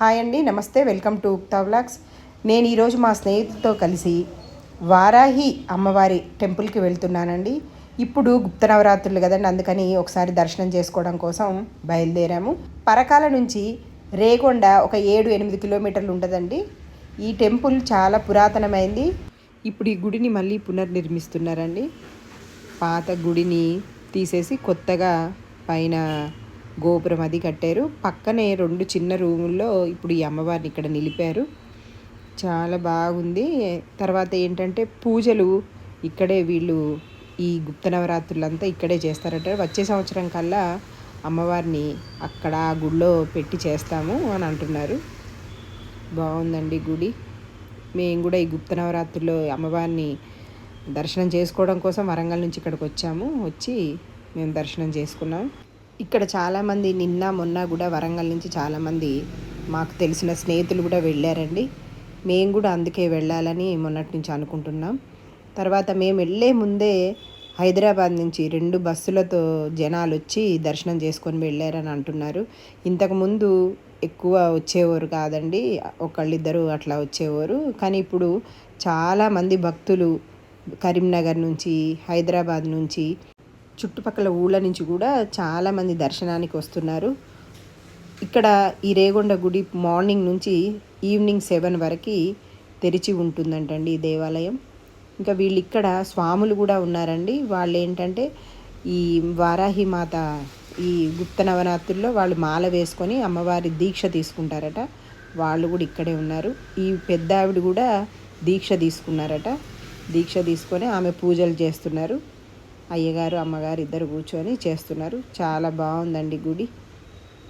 Hi అండి నమస్తే welcome to ఉక్తా vlogs. నేను ఈరోజు మా స్నేహితులతో కలిసి వారాహి అమ్మవారి టెంపుల్కి వెళ్తున్నానండి. ఇప్పుడు గుప్త నవరాత్రులు కదండి అందుకని ఒకసారి దర్శనం చేసుకోవడం కోసం బయలుదేరాము. పరకాల నుంచి రేగొండ ఒక ఏడు ఎనిమిది కిలోమీటర్లు ఉంటుందండి. ఈ టెంపుల్ చాలా పురాతనమైంది. ఇప్పుడు ఈ గుడిని మళ్ళీ పునర్నిర్మిస్తున్నారండి. పాత గుడిని తీసేసి కొత్తగా పైన గోపురం అది కట్టారు. పక్కనే రెండు చిన్న రూముల్లో ఇప్పుడు ఈ అమ్మవారిని ఇక్కడ నిలిపారు. చాలా బాగుంది. తర్వాత ఏంటంటే పూజలు ఇక్కడే వీళ్ళు ఈ గుప్త నవరాత్రులంతా ఇక్కడే చేస్తారట వచ్చే సంవత్సరం కల్లా అమ్మవారిని అక్కడ గుడిలో పెట్టి చేస్తాము అని అంటున్నారు. బాగుందండి గుడి. మేము కూడా ఈ గుప్త నవరాత్రుల్లో అమ్మవారిని దర్శనం చేసుకోవడం కోసం వరంగల్ నుంచి ఇక్కడికి వచ్చాము. వచ్చి మేము దర్శనం చేసుకున్నాం. ఇక్కడ చాలామంది నిన్న మొన్న కూడా వరంగల్ నుంచి చాలామంది మాకు తెలిసిన స్నేహితులు కూడా వెళ్ళారండి. మేము కూడా అందుకే వెళ్ళాలని మొన్నటి నుంచి అనుకుంటున్నాం. తర్వాత మేము వెళ్ళే ముందే హైదరాబాద్ నుంచి రెండు బస్సులతో జనాలు వచ్చి దర్శనం చేసుకొని వెళ్ళారని అంటున్నారు. ఇంతకుముందు ఎక్కువ వచ్చేవారు కాదండి ఒకళ్ళిద్దరు అట్లా వచ్చేవారు. కానీ ఇప్పుడు చాలామంది భక్తులు కరీంనగర్ నుంచి హైదరాబాద్ నుంచి చుట్టుపక్కల ఊళ్ళ నుంచి కూడా చాలామంది దర్శనానికి వస్తున్నారు. ఇక్కడ ఈ రేగొండ గుడి మార్నింగ్ నుంచి ఈవినింగ్ సెవెన్ వరకు తెరిచి ఉంటుందంటండి ఈ దేవాలయం. ఇంకా వీళ్ళు ఇక్కడ స్వాములు కూడా ఉన్నారండి. వాళ్ళు ఏంటంటే ఈ వారాహి మాత ఈ గుప్త నవరాత్రుల్లో వాళ్ళు మాల వేసుకొని అమ్మవారి దీక్ష తీసుకుంటారట. వాళ్ళు కూడా ఇక్కడే ఉన్నారు. ఈ పెద్ద ఆవిడ కూడా దీక్ష తీసుకున్నారట. దీక్ష తీసుకొని ఆమె పూజలు చేస్తున్నారు. అయ్యగారు అమ్మగారు ఇద్దరు కూర్చొని చేస్తున్నారు. చాలా బాగుందండి గుడి.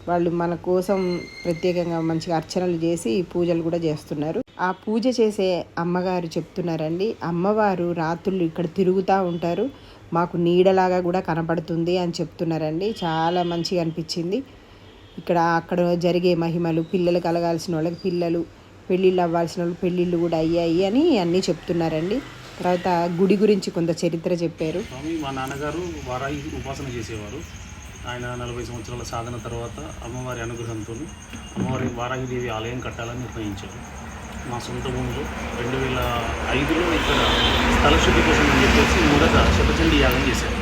వాళ్ళు మన కోసం ప్రత్యేకంగా మంచిగా అర్చనలు చేసి పూజలు కూడా చేస్తున్నారు. ఆ పూజ చేసే అమ్మగారు చెప్తున్నారండి అమ్మవారు రాత్రులు ఇక్కడ తిరుగుతూ ఉంటారు. మాకు నీడలాగా కూడా కనపడుతుంది అని చెప్తున్నారండి. చాలా మంచిగా అనిపించింది. ఇక్కడ అక్కడ జరిగే మహిమలు పిల్లలు కలగాల్సిన వాళ్ళకి పిల్లలు పెళ్ళిళ్ళు అవ్వాల్సిన వాళ్ళు పెళ్ళిళ్ళు కూడా అయ్యాయి అని అన్నీ చెప్తున్నారండి. తర్వాత గుడి గురించి కొంత చరిత్ర చెప్పారు. స్వామి మా నాన్నగారు వారాయి ఉపాసన చేసేవారు. ఆయన నలభై సంవత్సరాల సాధన తర్వాత అమ్మవారి అనుగ్రహంతో అమ్మవారి వారాహిదేవి ఆలయం కట్టాలని నిర్ణయించారు. మా సొంత భూమిలో రెండు వేల ఐదులో ఇక్కడ స్థల శుద్ధి కోసం అని చెప్పేసి మొదట శతచండి యాగం చేశారు.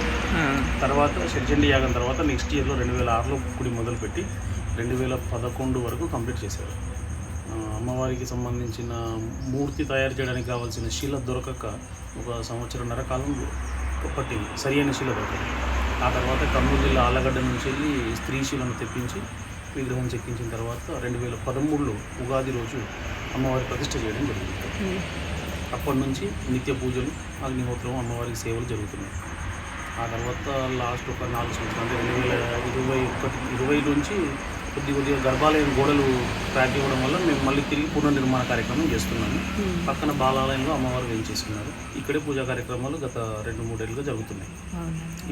తర్వాత శతచండి యాగం తర్వాత నెక్స్ట్ ఇయర్లో రెండు వేల ఆరులో గుడి మొదలుపెట్టి రెండు వేల పదకొండు వరకు కంప్లీట్ చేశారు. అమ్మవారికి సంబంధించిన మూర్తి తయారు చేయడానికి కావాల్సిన శిల దొరకక ఒక సంవత్సరంన్నర కాలం పట్టింది. సరి అయిన శిల దొరకదు ఆ తర్వాత కర్నూలు జిల్లా ఆలగడ్డ నుంచి వెళ్ళి స్త్రీ శిలను తెప్పించి విగ్రహం చెక్కించిన తర్వాత రెండు వేల పదమూడులో ఉగాది రోజు అమ్మవారి ప్రతిష్ట చేయడం జరిగింది. అప్పటి నుంచి నిత్య పూజలు అగ్నిహోత్రం అమ్మవారికి సేవలు జరుగుతున్నాయి. ఆ తర్వాత లాస్ట్ ఒక నాలుగు సంవత్సరాలు అంటే రెండు వేల ఇరవై ఒకటి ఇరవై నుంచి కొద్ది కొద్దిగా గర్భాలయం గోడలు క్రాక్ ఇవ్వడం వల్ల మేము మళ్ళీ తిరిగి పునర్నిర్మాణ కార్యక్రమం చేస్తున్నాము. పక్కన బాలాలయంలో అమ్మవారు వేయించేస్తున్నారు ఇక్కడే పూజా కార్యక్రమాలు గత రెండు మూడేళ్ళుగా జరుగుతున్నాయి.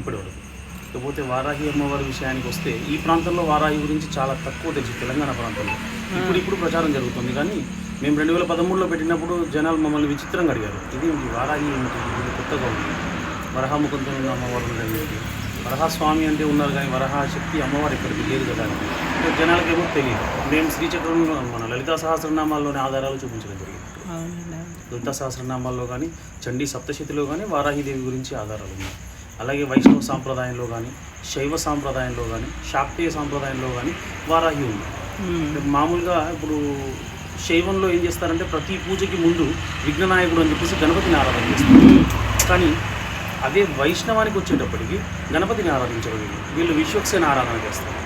ఇప్పటి వరకు ఇకపోతే వారాహి అమ్మవారి విషయానికి వస్తే ఈ ప్రాంతంలో వారాహి గురించి చాలా తక్కువ తెలుసు తెలంగాణ ప్రాంతంలో. ఇప్పుడు ఇప్పుడు ప్రచారం జరుగుతుంది కానీ మేము రెండు వేల పదమూడులో పెట్టినప్పుడు జనాలు మమ్మల్ని విచిత్రంగా అడిగారు. ఇది వారాహి ఏమిటి? ఇది కొత్తగా ఉంది వరహాముఖంతో ఉన్న అమ్మవారు ఉండడం వరహాస్వామి అంటే ఉన్నారు కానీ వరహ శక్తి అమ్మవారు ఇక్కడికి లేదు కదా. జనాలకేమో తెలియదు. మేము శ్రీచక్రంలో మన లలితా సహస్రనామాల్లోని ఆధారాలు చూపించడం జరిగింది. లలితా సహస్రనామాల్లో కానీ చండీ సప్తశతిలో కానీ వారాహిదేవి గురించి ఆధారాలు ఉన్నాయి. అలాగే వైష్ణవ సాంప్రదాయంలో కానీ శైవ సాంప్రదాయంలో కానీ శాక్తీయ సాంప్రదాయంలో కానీ వారాహి ఉంది. మామూలుగా ఇప్పుడు శైవంలో ఏం చేస్తారంటే ప్రతి పూజకి ముందు విఘ్ననాయకుడు అని చెప్పేసి గణపతిని ఆరాధన చేస్తారు. కానీ అదే వైష్ణవానికి వచ్చేటప్పటికి గణపతిని ఆరాధించరు వీళ్ళు వీళ్ళు విశ్వక్సేన ఆరాధన చేస్తారు.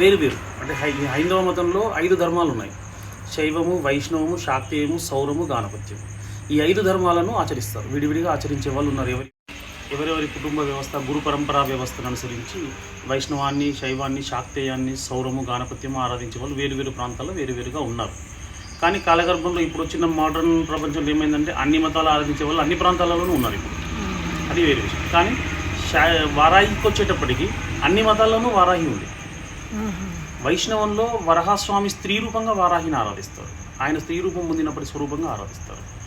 వేరు వేరు. అంటే హై హైందవ మతంలో ఐదు ధర్మాలు ఉన్నాయి శైవము వైష్ణవము శాక్తేయము సౌరము గానపత్యం ఈ ఐదు ధర్మాలను ఆచరిస్తారు. విడివిడిగా ఆచరించే వాళ్ళు ఉన్నారు. ఎవరి ఎవరెవరి కుటుంబ వ్యవస్థ గురు పరంపరా వ్యవస్థను అనుసరించి వైష్ణవాన్ని శైవాన్ని శాక్తేయాన్ని సౌరము గానపత్యము ఆరాధించే వాళ్ళు వేరు వేరు ప్రాంతాల్లో వేరువేరుగా ఉన్నారు. కానీ కాలగర్భంలో ఇప్పుడు వచ్చిన మోడర్న్ ప్రపంచంలో ఏమైందంటే అన్ని మతాలు ఆరాధించే వాళ్ళు అన్ని ప్రాంతాలలోనూ ఉన్నారు ఇప్పుడు. అది వేరే విషయం. కానీ వారాహికి వచ్చేటప్పటికి అన్ని మతాల్లోనూ వారాహి ఉంది వైష్ణవంలో వరహాస్వామి స్త్రీ రూపంగా వారాహిని ఆరాధిస్తారు. ఆయన స్త్రీ రూపం పొందినప్పటి స్వరూపంగా ఆరాధిస్తారు.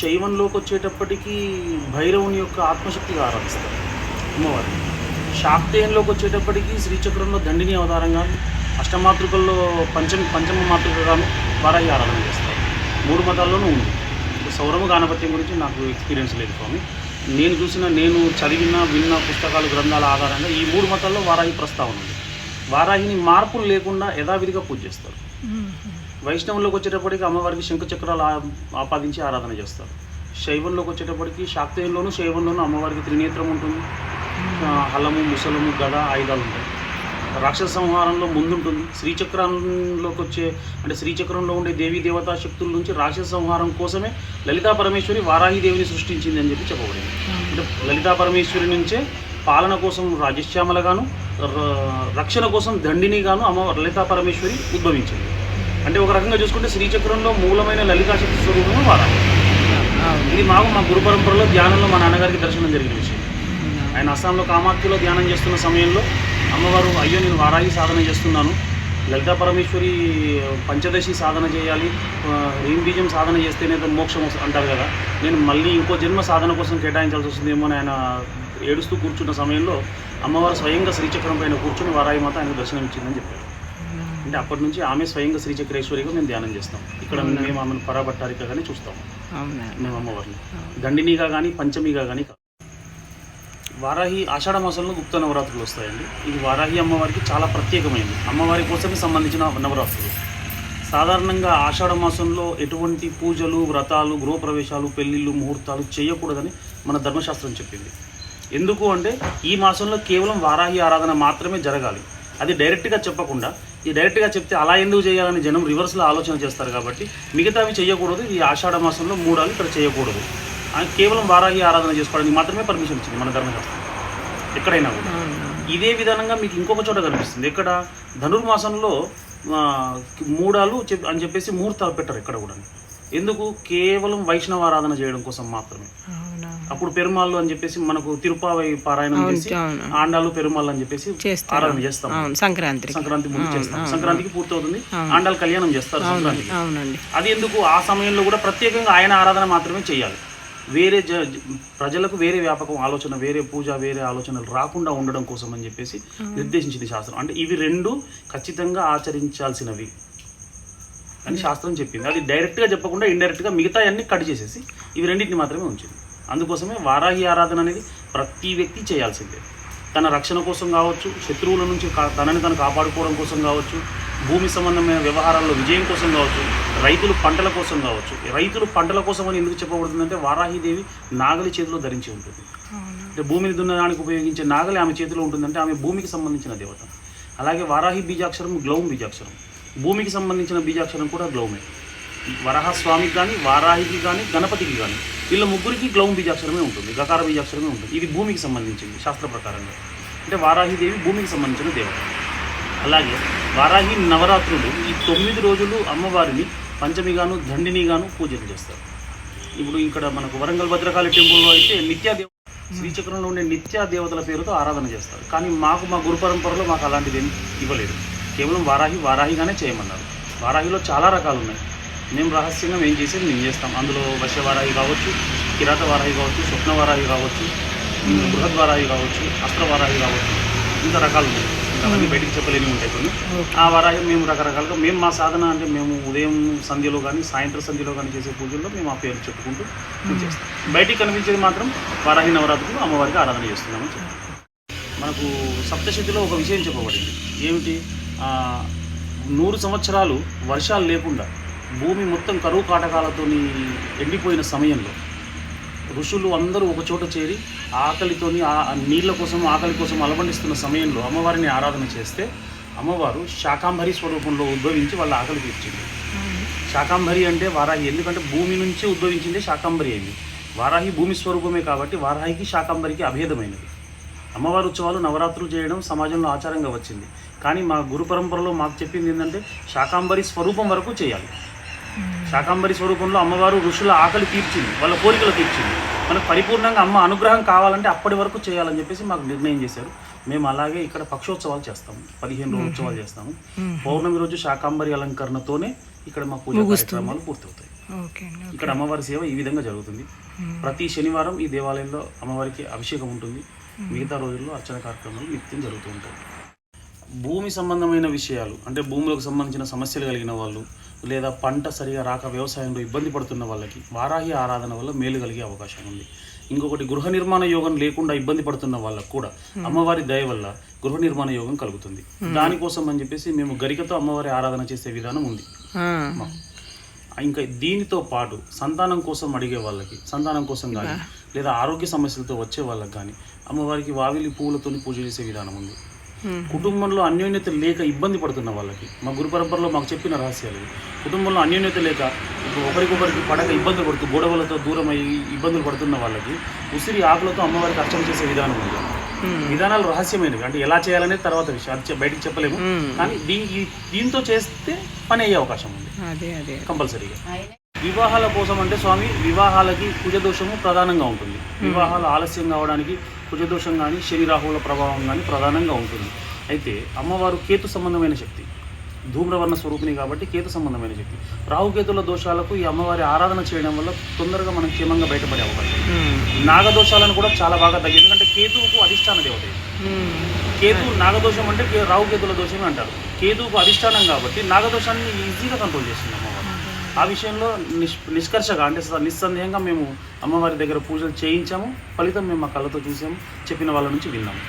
శైవంలోకి వచ్చేటప్పటికి భైరవుని యొక్క ఆత్మశక్తిగా ఆరాధిస్తారు. అమ్మవారిని. శాక్తేయంలోకి వచ్చేటప్పటికి శ్రీచక్రంలో దండిని అవతారంగా అష్టమాతృకల్లో పంచమ పంచమ మాతృకగాను వారాహి ఆరాధన చేస్తారు. మూడు మతాల్లోనూ ఉంది. సౌరమ గానపత్యం గురించి నాకు ఎక్స్పీరియన్స్ లేదు స్వామి. నేను చూసిన నేను చదివిన విన్న పుస్తకాలు గ్రంథాల ఆధారంగా ఈ మూడు మతాల్లో వారాహి ప్రస్తావన ఉంది. వారాహిని మార్పులు లేకుండా యథావిధిగా పూజ చేస్తారు. వైష్ణవంలోకి వచ్చేటప్పటికి అమ్మవారికి శంఖ చక్రాలు ఆ- ఆపాదించి ఆరాధన చేస్తారు. శైవంలోకి వచ్చేటప్పటికి శాక్తేయంలోను శైవంలోను అమ్మవారికి త్రినేత్రం ఉంటుంది. హలము ముసలము గద ఆయుధాలు ఉంటాయి. రాక్షస సంహారంలో ముందుంటుంది. శ్రీచక్రంలోకి వచ్చే అంటే శ్రీచక్రంలో ఉండే దేవీ దేవతా శక్తుల నుంచి రాక్షస సంహారం కోసమే లలితా పరమేశ్వరి వారాహి దేవిని సృష్టించింది అని చెప్పి చెప్పబడింది. అంటే లలితా పరమేశ్వరి నుంచే పాలన కోసం రాజశ్యామలగాను ర- రక్షణ కోసం దండినిగాను అమ్మ లలితా పరమేశ్వరి ఉద్భవించింది. అంటే ఒక రకంగా చూసుకుంటే శ్రీచక్రంలో మూలమైన లలితాశక్తి స్వరూపము వారాహి. ఇది మాకు మా గురు పరంపరలో ధ్యానంలో మా నాన్నగారికి దర్శనం జరిగిన విషయం. ఆయన అస్సాంలో కామాఖ్యలో ధ్యానం చేస్తున్న సమయంలో అమ్మవారు అయ్యో నేను వారాహి సాధన చేస్తున్నాను. లలితా పరమేశ్వరి పంచదశి సాధన చేయాలి. ఆ, రీం బీజం సాధన చేస్తేనే మోక్షం అంటారు కదా. నేను మళ్ళీ ఇంకో జన్మ సాధన కోసం కేటాయించాల్సి వస్తుందేమో అని ఆయన ఏడుస్తూ కూర్చున్న సమయంలో అమ్మవారు స్వయంగా శ్రీచక్రం పైన కూర్చుని వారాహి మాత ఆయనకు దర్శనం ఇచ్చిందని చెప్పారు. అంటే అప్పటి నుంచి ఆమె స్వయంగా శ్రీచక్రేశ్వరిగా మేము ధ్యానం చేస్తాం. ఇక్కడ మేము ఆమెను పరాభట్టారికగానే చూస్తాం. మేము అమ్మవారిని. దండినిగా కానీ పంచమిగా కానీ. వారాహి ఆషాఢ మాసంలో గుప్త నవరాత్రులు వస్తాయండి. ఇది వారాహి అమ్మవారికి చాలా ప్రత్యేకమైనది. అమ్మవారి కోసమే సంబంధించిన నవరాత్రులు. సాధారణంగా ఆషాఢ మాసంలో ఎటువంటి పూజలు వ్రతాలు గృహప్రవేశాలు పెళ్ళిళ్ళు ముహూర్తాలు చేయకూడదని మన ధర్మశాస్త్రం చెప్పింది. ఎందుకు అంటే ఈ మాసంలో కేవలం వారాహి ఆరాధన మాత్రమే జరగాలి. అది డైరెక్ట్గా చెప్పకుండా ఈ డైరెక్ట్గా చెప్తే అలా ఎందుకు చేయాలని జనం రివర్స్లో ఆలోచన చేస్తారు కాబట్టి మిగతావి చేయకూడదు. ఈ ఆషాఢ మాసంలో మూడాలు ఇక్కడ చేయకూడదు. కేవలం వారాహి ఆరాధన చేసుకోవడానికి మాత్రమే పర్మిషన్ ఇచ్చింది మన ధర్మశాస్త్రం. ఎక్కడైనా కూడా. ఇదే విధానంగా మీకు ఇంకొక చోట కనిపిస్తుంది. ఎక్కడ? ధనుర్మాసంలో మూడాలు అని చెప్పేసి ముహూర్తాలు పెట్టరు ఎక్కడ కూడా. ఎందుకు? కేవలం వైష్ణవ ఆరాధన చేయడం కోసం మాత్రమే. అప్పుడు పెరుమాళ్ళు అని చెప్పేసి మనకు తిరుపావై పారాయణం చేసి. ఆండాలు పెరుమాళ్ళు అని చెప్పేసి. ఆరాధన చేస్తాం అవును సంక్రాంతికి. సంక్రాంతి ముందు చేస్తాం సంక్రాంతికి పూర్తవుతుంది. ఆండాలు కళ్యాణం చేస్తారు సంక్రాంతికి. అవునండి. అది ఎందుకు? ఆ సమయంలో కూడా ప్రత్యేకంగా ఆయన ఆరాధన మాత్రమే చేయాలి. వేరే జ ప్రజలకు వేరే వ్యాపకం ఆలోచన వేరే పూజ వేరే ఆలోచనలు రాకుండా ఉండడం కోసం అని చెప్పేసి నిర్దేశించింది శాస్త్రం. అంటే ఇవి రెండు ఖచ్చితంగా ఆచరించాల్సినవి అని శాస్త్రం చెప్పింది. అది డైరెక్ట్గా చెప్పకుండా ఇండైరెక్ట్గా మిగతా అన్ని కట్ చేసేసి ఇవి రెండింటిని మాత్రమే ఉంచింది. అందుకోసమే వారాహి ఆరాధన అనేది ప్రతి వ్యక్తి చేయాల్సిందే. తన రక్షణ కోసం కావచ్చు శత్రువుల నుంచి తనని తను కాపాడుకోవడం కోసం కావచ్చు భూమి సంబంధమైన వ్యవహారాల్లో విజయం కోసం కావచ్చు రైతులు పంటల కోసం కావచ్చు రైతులు పంటల కోసం అని ఎందుకు చెప్పబడుతుందంటే వారాహిదేవి నాగలి చేతిలో ధరించి ఉంటుంది. అంటే భూమిని దున్నడానికి ఉపయోగించే నాగలి ఆమె చేతిలో ఉంటుందంటే ఆమె భూమికి సంబంధించిన దేవత. అలాగే వారాహి బీజాక్షరం గ్లౌమ్ బీజాక్షరం. భూమికి సంబంధించిన బీజాక్షరం కూడా గ్లౌమే. వరాహస్వామికి కానీ వారాహికి కానీ గణపతికి కానీ వీళ్ళ ముగ్గురికి గ్లౌమ్ బీజాక్షరమే ఉంటుంది గకార బీజాక్షరమే ఉంటుంది. ఇది భూమికి సంబంధించింది శాస్త్ర ప్రకారంగా. అంటే వారాహిదేవి భూమికి సంబంధించిన దేవత. అలాగే వారాహి నవరాత్రులు ఈ తొమ్మిది రోజులు అమ్మవారిని పంచమిగాను దండినిగాను పూజలు చేస్తారు. ఇప్పుడు ఇక్కడ మనకు వరంగల్ భద్రకాళి టెంపుల్లో అయితే నిత్యాదేవ శ్రీచక్రంలో ఉండే నిత్యా దేవతల పేరుతో ఆరాధన చేస్తారు. కానీ మాకు మా గురు పరంపరలో మాకు అలాంటిది ఏం ఇవ్వలేదు. కేవలం వారాహి వారాహిగానే చేయమన్నారు. వారాహిలో చాలా రకాలు ఉన్నాయి మేము రహస్యంగా మేము చేసేది మేము చేస్తాం. అందులో వశ్యవారాహి కావచ్చు కిరాత వారాహి కావచ్చు స్వప్న వారాహి కావచ్చు బృహద్వారాహి కావచ్చు అస్త్రవారాహి కావచ్చు ఇంత రకాలు ఉన్నాయి అవన్నీ బయటికి చెప్పలేని ఉంటాయి కొన్ని. ఆ వారాహి మేము రకరకాలుగా మేము మా సాధన అంటే మేము ఉదయం సంధ్యలో కానీ సాయంత్రం సంధ్యలో కానీ చేసే పూజల్లో మేము ఆ పేరు చెప్పుకుంటూ మేము చేస్తాం. బయటికి కనిపించేది మాత్రం వారాహి నవరాత్రులు అమ్మవారికి ఆరాధన చేస్తున్నామని చెప్పారు మనకు సప్తశతిలో ఒక విషయం చెప్పబడింది. ఏమిటి? నూరు సంవత్సరాలు వర్షాలు లేకుండా భూమి మొత్తం కరువు కాటకాలతోని ఎండిపోయిన సమయంలో ఋషులు అందరూ ఒక చోట చేరి ఆకలితోని ఆ నీళ్ళ కోసం ఆకలి కోసం అలబండిస్తున్న సమయంలో అమ్మవారిని ఆరాధన చేస్తే అమ్మవారు శాకాంబరి స్వరూపంలో ఉద్భవించి వాళ్ళ ఆకలి తీర్చింది. శాకాంబరి అంటే వారాహి ఎందుకంటే భూమి నుంచి ఉద్భవించిందే శాకాంబరి అయింది. వారాహి భూమి స్వరూపమే కాబట్టి వారాహికి శాకాంబరికి అభేదమైనది. అమ్మవారి ఉత్సవాలు నవరాత్రులు చేయడం సమాజంలో ఆచారంగా వచ్చింది. కానీ మా గురు పరంపరలో మాకు చెప్పింది ఏంటంటే శాకాంబరి స్వరూపం వరకు చేయాలి. శాకాంబరి స్వరూపంలో అమ్మవారు ఋషుల ఆకలి తీర్చింది వాళ్ళ కోరికలు తీర్చింది. మనకు పరిపూర్ణంగా అమ్మ అనుగ్రహం కావాలంటే అప్పటి వరకు చేయాలని చెప్పేసి మాకు నిర్ణయం చేశారు. మేము అలాగే ఇక్కడ పక్షోత్సవాలు చేస్తాము పదిహేను రోజులు ఉత్సవాలు చేస్తాము. పౌర్ణమి రోజు శాకాంబరి అలంకరణతోనే ఇక్కడ మా పూజ కార్యక్రమాలు పూర్తవుతాయి. ఇక్కడ అమ్మవారి సేవ ఈ విధంగా జరుగుతుంది. ప్రతి శనివారం ఈ దేవాలయంలో అమ్మవారికి అభిషేకం ఉంటుంది. మిగతా రోజుల్లో అర్చన కార్యక్రమాలు నిత్యం జరుగుతూ ఉంటాయి. భూమి సంబంధమైన విషయాలు అంటే భూములకు సంబంధించిన సమస్యలు కలిగిన వాళ్ళు లేదా పంట సరిగా రాక వ్యవసాయంలో ఇబ్బంది పడుతున్న వాళ్ళకి వారాహి ఆరాధన వల్ల మేలు కలిగే అవకాశం ఉంది. ఇంకొకటి గృహ నిర్మాణ యోగం లేకుండా ఇబ్బంది పడుతున్న వాళ్ళకు కూడా అమ్మవారి దయ వల్ల గృహ నిర్మాణ యోగం కలుగుతుంది. దానికోసం అని చెప్పేసి మేము గరికతో అమ్మవారి ఆరాధన చేసే విధానం ఉంది. మాకు. ఇంకా దీనితో పాటు సంతానం కోసం అడిగే వాళ్ళకి సంతానం కోసం కానీ లేదా ఆరోగ్య సమస్యలతో వచ్చే వాళ్ళకి కానీ అమ్మవారికి వావిలి పువ్వులతో పూజ చేసే విధానం ఉంది. కుటుంబంలో అన్యోన్యత లేక ఇబ్బంది పడుతున్న వాళ్ళకి మా గురు పరంపరలో మాకు చెప్పిన రహస్యాలు. కుటుంబంలో అన్యోన్యత లేక ఇప్పుడు ఒకరికొకరికి పడక ఇబ్బందులు పడుతూ గొడవలతో దూరం అయ్యి ఇబ్బందులు పడుతున్న వాళ్ళకి ఉసిరి ఆకులతో అమ్మవారికి అర్చన చేసే విధానం ఉంది. విధానాలు రహస్యమైనవి. అంటే ఎలా చేయాలనేది తర్వాత విషయం. అది చె- బయటికి చెప్పలేము. కానీ దీనికి దీంతో చేస్తే పని అయ్యే అవకాశం ఉంది. అదే అదే. కంపల్సరీగా. వివాహాల కోసం అంటే స్వామి వివాహాలకి కుజదోషము ప్రధానంగా ఉంటుంది. వివాహాలు ఆలస్యం కావడానికి కుజదోషం కానీ శని రాహువుల ప్రభావం కానీ ప్రధానంగా ఉంటుంది. అయితే అమ్మవారు కేతు సంబంధమైన శక్తి. ధూమ్రవర్ణ స్వరూపిణి కాబట్టి కేతు సంబంధమైన శక్తి. రాహుకేతుల దోషాలకు ఈ అమ్మవారి ఆరాధన చేయడం వల్ల తొందరగా మనం క్షేమంగా బయటపడే అవకాశం. నాగదోషాలను కూడా చాలా బాగా తగ్గి ఎందుకంటే కేతువుకు అధిష్టాన దేవత. కేతు నాగదోషం అంటే రాహుకేతుల దోషమే అంటారు. కేతువుకు అధిష్టానం కాబట్టి నాగదోషాన్ని ఈజీగా కంట్రోల్ చేస్తుంది అమ్మవారు. ఆ విషయంలో నిష్ నిష్కర్షగా అంటే నిస్సందేహంగా మేము అమ్మవారి దగ్గర పూజలు చేయించాము. ఫలితం మేము మా కళ్ళతో చూసాము. చెప్పిన వాళ్ళ నుంచి విన్నాము.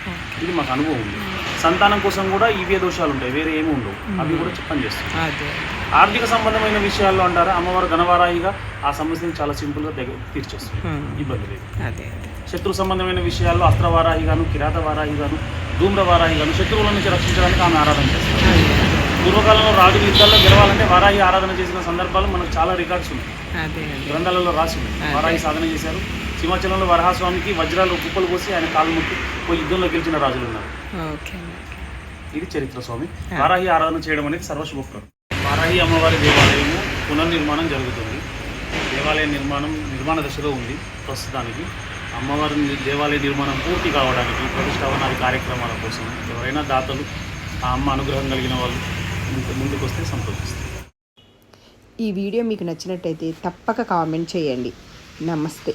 ఇది మాకు అనుభవం ఉంది. సంతానం కోసం కూడా ఇవే దోషాలు ఉంటాయి. వేరే ఏమి ఉండవు. అవి కూడా చెప్పని చేస్తాం. ఆర్థిక సంబంధమైన విషయాల్లో అంటారా? అమ్మవారు ఘనవారాయిగా ఆ సమస్యను చాలా సింపుల్గా దగ్గర తీర్చేస్తుంది ఇబ్బంది లేదు. శత్రు సంబంధమైన విషయాల్లో అస్త్రవారాహి గాను కిరాత వారాహి గాను ధూమ్రవారాహి గాను శత్రువుల నుంచి రక్షించడానికి ఆమె ఆరాధన చేస్తారు పూర్వకాలంలో రాజులు యుద్ధాల్లో గెలవాలంటే వారాహి ఆరాధన చేసిన సందర్భాలు మనకు చాలా రికార్డ్స్ ఉన్నాయి. గ్రంథాలలో రాసి ఉన్నాయి. వారాహి సాధన చేశారు. సింహాచలంలో వరహాస్వామికి వజ్రాలు కుప్పలు పోసి ఆయన కాలు ముక్కి పోయి యుద్ధంలో గెలిచిన రాజులు ఉన్నారు. ఇది చరిత్ర స్వామి. వారాహి ఆరాధన చేయడం అనేది సర్వశుభప్రదం. వారాహి అమ్మవారి దేవాలయము పునర్నిర్మాణం జరుగుతుంది. దేవాలయ నిర్మాణం నిర్మాణ దశలో ఉంది ప్రస్తుతానికి. అమ్మవారి దేవాలయ నిర్మాణం పూర్తి కావడానికి ప్రతిష్టాపనాది కార్యక్రమాల కోసం ఎవరైనా దాతలు ఆ అమ్మ అనుగ్రహం కలిగిన వాళ్ళు ముందుకు వస్తే సంతోషిస్తారు ఈ వీడియో మీకు నచ్చినట్టయితే తప్పక కామెంట్ చేయండి. నమస్తే.